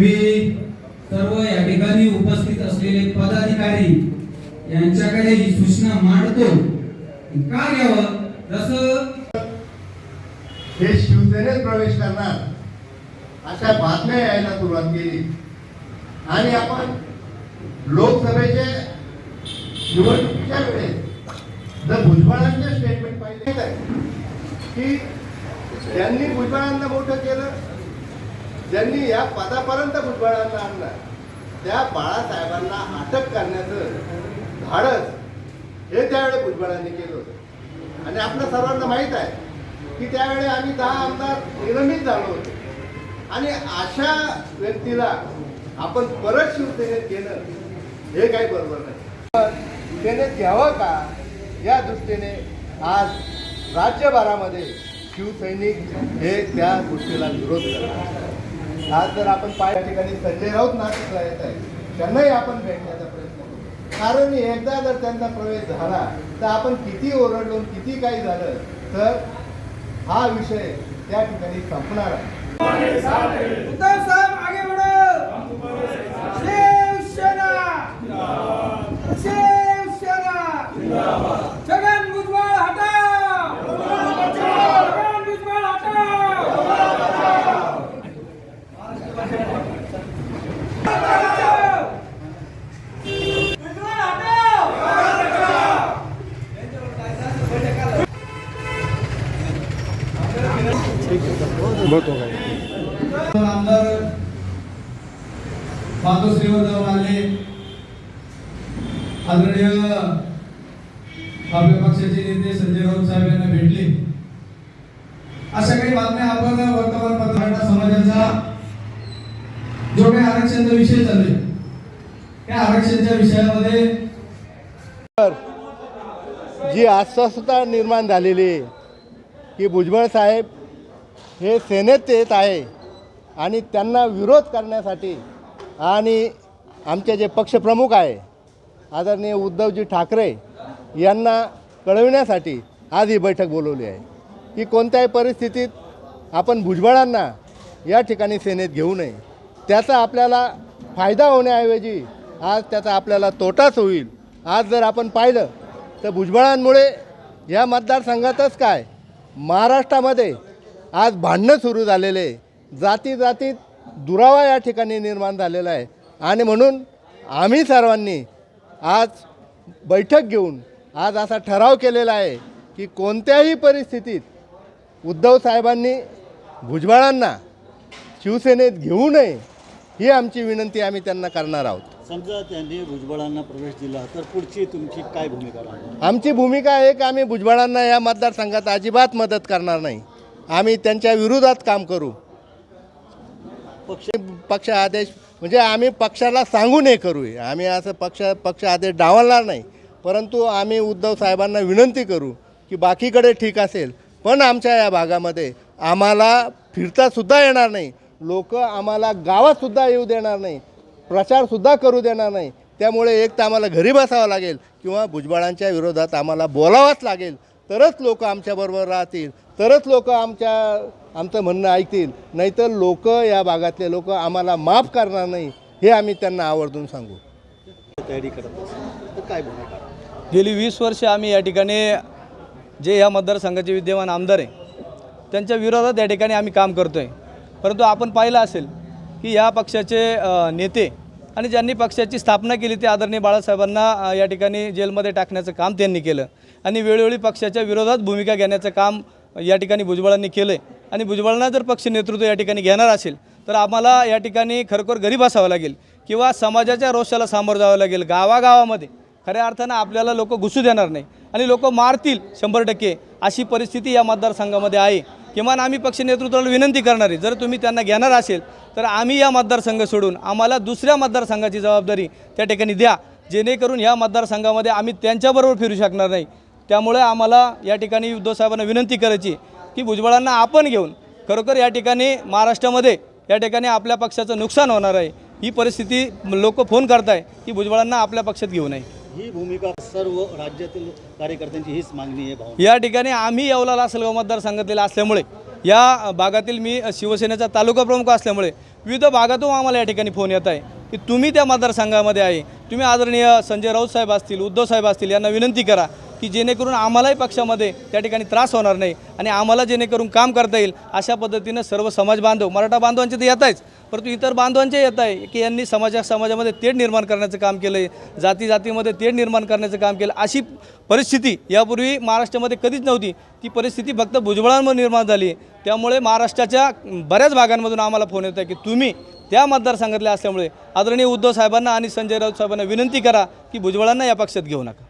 मी सर्व या ठिकाणी उपस्थित असलेले पदाधिकारी यांच्याकडे ही सूचना मांडतो. का घ्यावं? जसं हे शिवसेनेत प्रवेश करणार. अशा बातम्या यायला सुरुवात केली. आणि आपण लोकसभेचे निवडणुकीच्या वेळेस जर भुजबळांचे स्टेटमेंट पाहिले की त्यांनी भुजबळांना मोठं केलं. ज्यांनी या पदापर्यंत भुजबळांना आणलं त्या बाळासाहेबांना अटक करण्याचं धाडस हे त्यावेळी भुजबळांनी केलं होतं. आणि आपल्या सर्वांना माहीत आहे की त्यावेळी आम्ही दहा आमदार निलंबित झालो होतो. आणि अशा व्यक्तीला आपण परत शिवसेनेत घेणं हे काही बरोबर नाही. पण शिवसेनेत घ्यावं का? या दृष्टीने आज राज्यभरामध्ये शिवसैनिक हे त्या गोष्टीला विरोध करतात. आज जर आपण पाय या ठिकाणी संजय राऊत नाशिकला येत आहे त्यांनाही आपण भेटण्याचा प्रयत्न करू. कारण एकदा जर त्यांचा प्रवेश झाला तर आपण किती ओरडलो किती काही झालं तर हा विषय त्या ठिकाणी संपणार आहे. आमदार मातोश्रीवर जाऊन आले. आदरणीय आपल्या पक्षाचे नेते संजय राऊत साहेब यांना भेटले. अशा काही बातम्या आपण समाजाचा जो काही आरक्षणाचा विषय चालू आहे त्या आरक्षणाच्या विषयामध्ये जी अस्वस्थता निर्माण झालेली आहे की भुजबळ साहेब हे सेनेत येत आहे आणि त्यांना विरोध करण्यासाठी आणि आमचे जे पक्षप्रमुख आहे आदरणीय उद्धवजी ठाकरे यांना कळविण्यासाठी आज ही बैठक बोलवली आहे. की कोणत्याही परिस्थितीत आपण भुजबळांना या ठिकाणी सेनेत घेऊ नये. त्याचा आपल्याला फायदा होण्याऐवजी आज त्याचा आपल्याला तोटाच होईल. आज जर आपण पाहिलं तर भुजबळांमुळे या मतदारसंघातच काय? महाराष्ट्रामध्ये आज भांडणं सुरू झालेले जाती जातीत दुरावा या ठिकाणी निर्माण झालेला आहे. आणि म्हणून आम्ही सर्वांनी आज बैठक घेऊन आज असा ठराव केलेला आहे की कोणत्याही परिस्थितीत उद्धव साहेबांनी भुजबळांना शिवसेनेत घेऊ नये ही आमची विनंती आम्ही त्यांना करणार आहोत. समजा त्यांनी भुजबळांना प्रवेश दिला तर पुढची तुमची काय भूमिका आमची भूमिका आहे की आम्ही भुजबळांना या मतदारसंघात अजिबात मदत करणार नाही. आम्ही त्यांच्या विरोधात काम करू. पक्ष पक्ष आदेश म्हणजे आम्ही पक्षाला सांगू नये करू आम्ही असं पक्ष पक्ष आदेश डावलणार नाही. परंतु आम्ही उद्धव साहेबांना विनंती करू की बाकीकडे ठीक असेल पण आमच्या या भागामध्ये आम्हाला फिरतासुद्धा येणार नाही. लोक आम्हाला गावातसुद्धा येऊ देणार नाही. प्रचारसुद्धा करू देणार नाही. त्यामुळे एक तर आम्हाला घरी बसावं लागेल किंवा भुजबळांच्या विरोधात आम्हाला बोलावंच लागेल. तरच लोक आमच्याबरोबर राहतील. तरच लोक आमच्या आमचं म्हणणं ऐकतील. नाहीतर लोक या भागातले लोक आम्हाला माफ करणार नाही हे आम्ही त्यांना आवर्जून सांगू. तयारी करत काय गेली वीस वर्षे आम्ही या ठिकाणी जे या मतदारसंघाचे विद्यमान आमदार आहे त्यांच्या विरोधात या ठिकाणी आम्ही काम करतो आहे परंतु आपण पाहिलं असेल की या पक्षाचे नेते आणि ज्यांनी पक्षाची स्थापना केली ते आदरणीय बाळासाहेबांना या ठिकाणी जेलमध्ये टाकण्याचं काम त्यांनी केलं. आणि वेळोवेळी पक्षाच्या विरोधात भूमिका घेण्याचं काम या ठिकाणी भुजबळांनी केलं आहे आणि भुजबळांना जर पक्ष नेतृत्व या ठिकाणी घेणार असेल तर आम्हाला या ठिकाणी खरोखर गरीब असावं लागेल किंवा समाजाच्या रोषाला सामोरं जावं लागेल. गावागावामध्ये खऱ्या अर्थानं आपल्याला लोक घुसू देणार नाही आणि लोक मारतील शंभर टक्के अशी परिस्थिती या मतदारसंघामध्ये आहे. किमान आम्ही पक्ष नेतृत्वाला विनंती करणार आहे जर तुम्ही त्यांना घेणार असेल तर आम्ही या मतदारसंघ सोडून आम्हाला दुसऱ्या मतदारसंघाची जबाबदारी त्या ठिकाणी द्या. जेणेकरून ह्या मतदारसंघामध्ये आम्ही त्यांच्याबरोबर फिरू शकणार नाही. त्यामुळे आम्हाला या ठिकाणी उद्धव साहेबांना विनंती करायची की भुजबळांना आपण घेऊन खरोखर या ठिकाणी महाराष्ट्रामध्ये या ठिकाणी आपल्या पक्षाचं नुकसान होणार आहे ही परिस्थिती लोक फोन करताय की भुजबळांना आपल्या पक्षात घेऊ नये. ही भूमिका सर्व राज्यातील कार्यकर्त्यांची हीच मागणी आहे या ठिकाणी आम्ही येवला लासलगाव मतदारसंघातलेला असल्यामुळे या भागातील मी शिवसेनेचा तालुका प्रमुख असल्यामुळे विविध भागातून आम्हाला या ठिकाणी फोन येत आहे. की तुम्ही त्या मतदारसंघामध्ये आहे. तुम्ही आदरणीय संजय राऊत साहेब असतील उद्धव साहेब असतील यांना विनंती करा की जेणेकरून आम्हालाही पक्षामध्ये त्या ठिकाणी त्रास होणार नाही आणि आम्हाला जेणेकरून काम करता येईल अशा पद्धतीनं सर्व समाज बांधव मराठा बांधवांचे तर येत आहेच परंतु इतर बांधवांचे येत आहे की यांनी समाजा समाजामध्ये तेढ निर्माण करण्याचं काम केलं आहे जाती जातीमध्ये तेढ निर्माण करण्याचं काम केलं. अशी परिस्थिती यापूर्वी महाराष्ट्रामध्ये कधीच नव्हती. ती परिस्थिती फक्त भुजबळांमुळे निर्माण झाली आहे. त्यामुळे महाराष्ट्राच्या बऱ्याच भागांमधून आम्हाला फोन येत आहे की तुम्ही त्या मतदारसंघातल्या असल्यामुळे आदरणीय उद्धव साहेबांना आणि संजय राऊत साहेबांना विनंती करा की भुजबळांना या पक्षात घेऊ नका.